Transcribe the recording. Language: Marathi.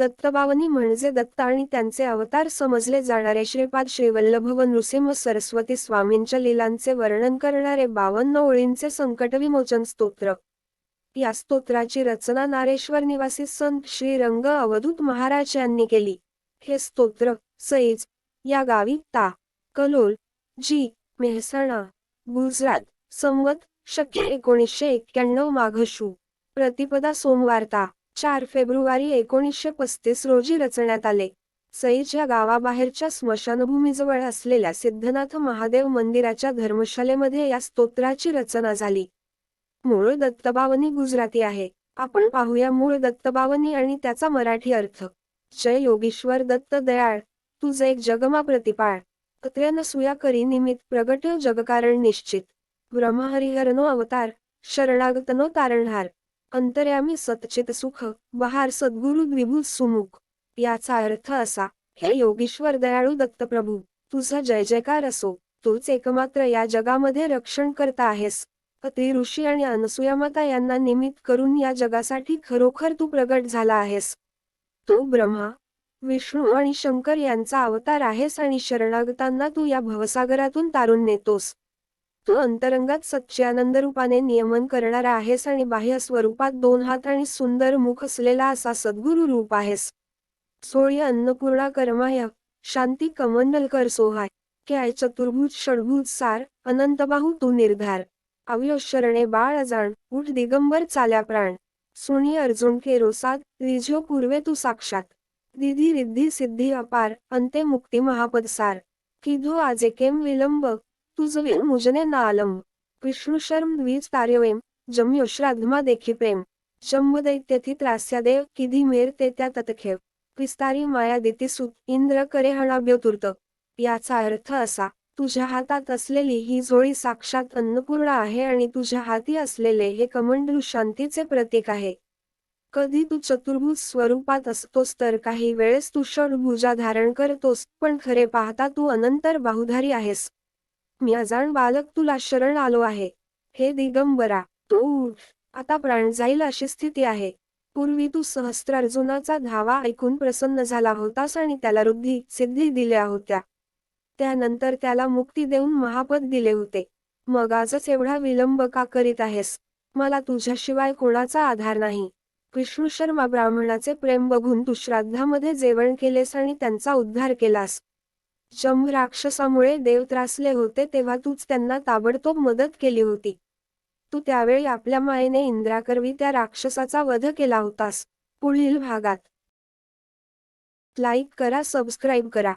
दत्तबावनी म्हणजे दत्त आणि त्यांचे अवतार समजले जाणारे श्रीपाद श्रीवल्लभ नृसिंह सरस्वती स्वामींच्या लीलांचे वर्णन करणारे बावन्न ओळींचे संकटविमोचन स्तोत्र. या स्तोत्राची रचना नारेश्वर निवासी संत श्री रंग अवधूत महाराज यांनी केली. हे स्तोत्र सईज या गावी ता कलोल जी मेहसाणा गुजरात संवत शक्य एकोणीसशे एक्क्याण्णव माघशू प्रतिपदा सोमवारता चार फेब्रुवारी एकोणीसशे पस्तीस रोजी रचण्यात आले. सईज या गावाबाहेरच्या स्मशानभूमीजवळ असलेल्या सिद्धनाथ महादेव मंदिराच्या धर्मशालेमध्ये या स्तोत्राची रचना झाली. मूळ दत्तबावनी गुजराती आहे. आपण पाहूया मूळ दत्तबावनी आणि त्याचा मराठी अर्थ. जय योगेश्वर दत्त दयाळ तुझ एक जगमा प्रतिपाळ. अत्र्य सुया करी निमित्त प्रगट जगकारण निश्चित. ब्रह्महरिहरनो अवतार शरणागतनो तारणहार. अंतर्यामी सतचित सुख बहार सद्गुरु द्विभू सुमुख. याचा अर्थ असा हे योगेश्वर दयाळू दत्तप्रभू तुझा जय जयकार असो तूच एकमात्र या जगामध्ये रक्षण करता आहेस. अति ऋषी आणि अनसुयामाता यांना निमित्त करून या जगासाठी खरोखर तू प्रगट झाला आहेस. तू ब्रह्मा विष्णू आणि शंकर यांचा अवतार आहेस आणि शरणागतांना तू या भवसागरातून तारून नेतोस. तू अंतरंगात सच्चिआनंद रूपाने नियमन करणारा आहेस आणि बाह्य स्वरूपात दोन हात आणि सुंदर मुख असलेला असा सद्गुरु रूप आहेस. सोळी अन्नपूर्णा कर्माय शांती कमंडलकर सोहाय काय चतुर्भुज षडभुज सार अनंतबाहू तू निर्धार. अवयो शरणे बाळ अजाण उठ दिगंबर चाल्या प्राण. सुनी अर्जुन के रोसाद रिझ्यो पूर्वे तू साक्षात. दिधी रिद्धी सिद्धी अपार अंते मुक्ती महापदसार किधो आजे केम विलंब तुझ मुजने ना आलंब विष्णू शर्म द्वीज तार्यवेम जम्यो श्राद्धमा देखी प्रेम. जम्ब दैत्यथी त्रास्यादेव किधी मेर ते त्या ततखेव. विस्तारी माया दिती सुत. इंद्र करे हणाभ्योतुर्त याचा अर्थ असा. तुझ्या हातात असलेली ही जोळी साक्षात अन्नपूर्ण आहे आणि तुझ्या हाती असलेले हे कमंडलू शांतीचे प्रतीक आहे. कधी तू चतुर्भुज स्वरूपात असतोस तर काही वेळेस तू षडभुजा धारण करतोस पण खरे पाहता तू अनंतर बाहुधारी आहेस. मी अजाण बालक तुला शरण आलो आहे. हे दिगंबरा तू आता प्राण जाईल अशी स्थिती आहे. पूर्वी तू सहस्त्रार्जुनाचा धावा ऐकून प्रसन्न झाला होतास आणि त्याला रुद्धी सिद्धी दिल्या होत्या. त्यानंतर त्याला मुक्ती देऊन महापद दिले होते. मग आजच एवढा विलंब का करीत आहेस? मला तुझ्याशिवाय कोणाचा आधार नाही. विष्णू शर्मा ब्राह्मणाचे प्रेम बघून तू श्राद्धामध्ये जेवण केलेस आणि त्यांचा उद्धार केलास. जम राक्षसामुळे देव त्रासले होते तेव्हा तूच त्यांना ताबडतोब मदत केली होती. तू त्यावेळी आपल्या मायेने इंद्राकरवी त्या राक्षसाचा वध केला होतास. पुढील भागात. लाईक करा सबस्क्राईब करा.